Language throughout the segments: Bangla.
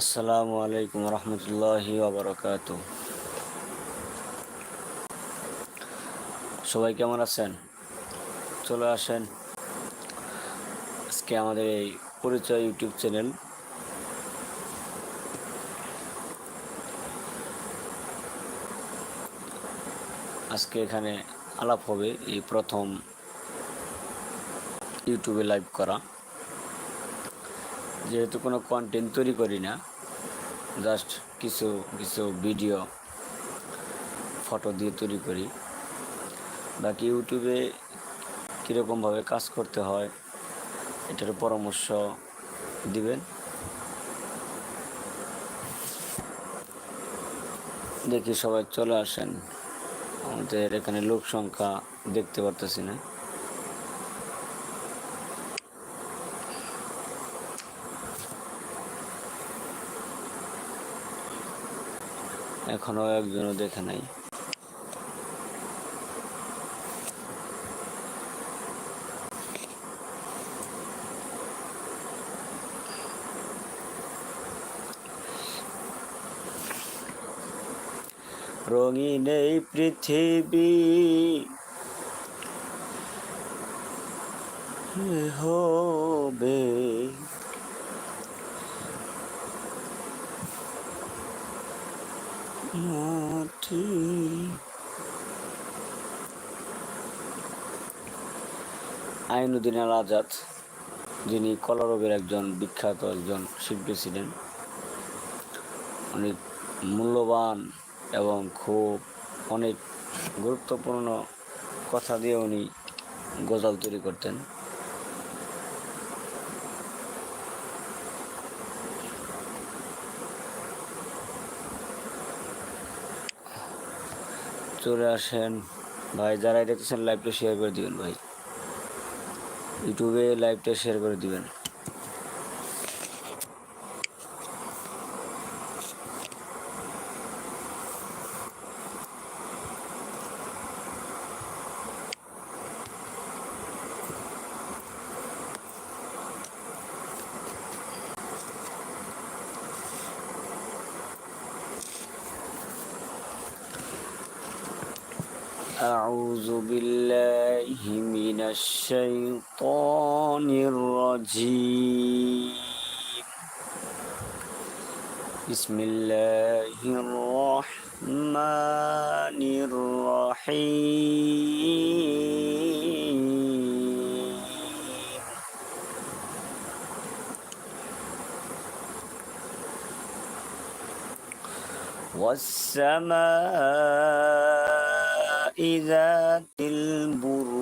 আসসালামু আলাইকুম রহমতুল্লাহি ওবরাকাত সবাই কেমন আছেন? চলে আসেন আজকে আমাদের এই পরিচয় ইউটিউব চ্যানেল। আজকে এখানে আলাপ হবে এই প্রথম ইউটিউবে লাইভ করা। যেহেতু কোনো কন্টেন্ট তৈরি করি না জাস্ট কিছু কিছু ভিডিও ফটো দিয়ে তৈরি করি। বাকি ইউটিউবে কীরকমভাবে কাজ করতে হয়, এটার পরামর্শ দিবেন। দেখি সবাই চলে আসেন। আমাদের এখানে লোক সংখ্যা দেখতে পারতেছি না। এখনও একজনও দেখে নাই। রঙিন এই পৃথিবী হবে মাটি। আইনুদ্দিন আল আজাদ যিনি কলারবের একজন বিখ্যাত একজন শিল্পী ছিলেন অনেক মূল্যবান এবং খুব অনেক গুরুত্বপূর্ণ কথা দিয়ে উনি গজল তৈরি করতেন। চলে আসেন। ভাই যারাই দেখতেছেন লাইভটা শেয়ার করে দিবেন, ভাই। ইউটিউবে লাইভটা শেয়ার করে দিবেন। أعوذ بالله من الشيطان الرجيم. بسم الله الرحمن الرحيم. والسماء ذات البروج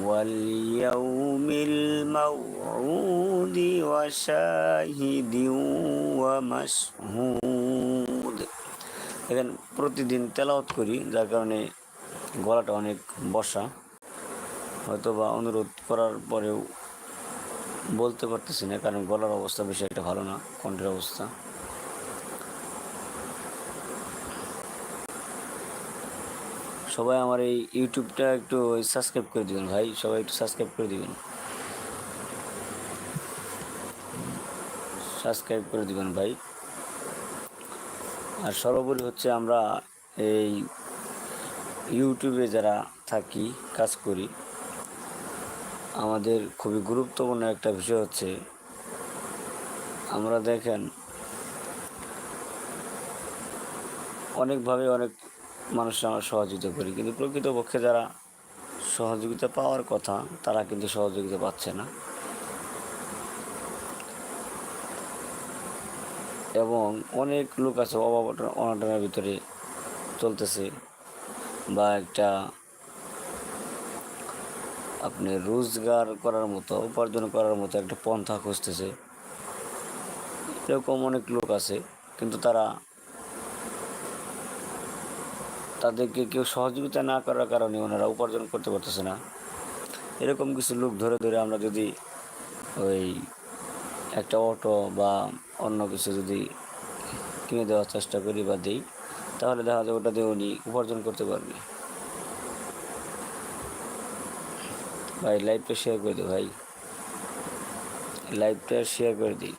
واليوم الموعود وشاهد ومشهود এখানে প্রতিদিন তেলাওয়াত করি যার কারণে গলাটা অনেক বসা হয়তো বা অনুরোধ করার পরেও বলতে পারতেছি না কারণ গলার অবস্থা বেশি একটা ভালো না কণ্ঠের অবস্থা সবাই আমার এই ইউটিউবটা একটু সাবস্ক্রাইব করে দিবেন ভাই, সবাই একটু সাবস্ক্রাইব করে দিবেন। সাবস্ক্রাইব করে দিবেন ভাই। আর সর্বোপরি হচ্ছে আমরা এই ইউটিউবে যারা থাকি, কাজ করি, আমাদের খুবই গুরুত্বপূর্ণ একটা বিষয় হচ্ছে, আমরা দেখেন, অনেকভাবে অনেক মানুষ আমরা সহযোগিতা করি। কিন্তু প্রকৃতপক্ষে যারা সহযোগিতা পাওয়ার কথা, তারা কিন্তু সহযোগিতা পাচ্ছে না। এবং অনেক লোক আছে, অভাব অনাটনের ভিতরে চলতেছে। বা একটা আপনি রোজগার করার মতো, উপার্জন করার মতো একটা পন্থা খুঁজতেছে। এরকম অনেক লোক আছে, কিন্তু তারা তাদেরকে কেউ সহযোগিতা না করার কারণে ওনারা উপার্জন করতে পারতেছে না। এরকম কিছু লোক ধরে ধরে আমরা যদি ওই একটা অটো বা অন্য কিছু যদি কিনে দেওয়ার চেষ্টা করি বা দিই, তাহলে দেখা যায় ওটা দিয়ে উনি উপার্জন করতে পারবে। ভাই লাইভটা শেয়ার করে দিই ভাই। লাইভটা শেয়ার করে দিই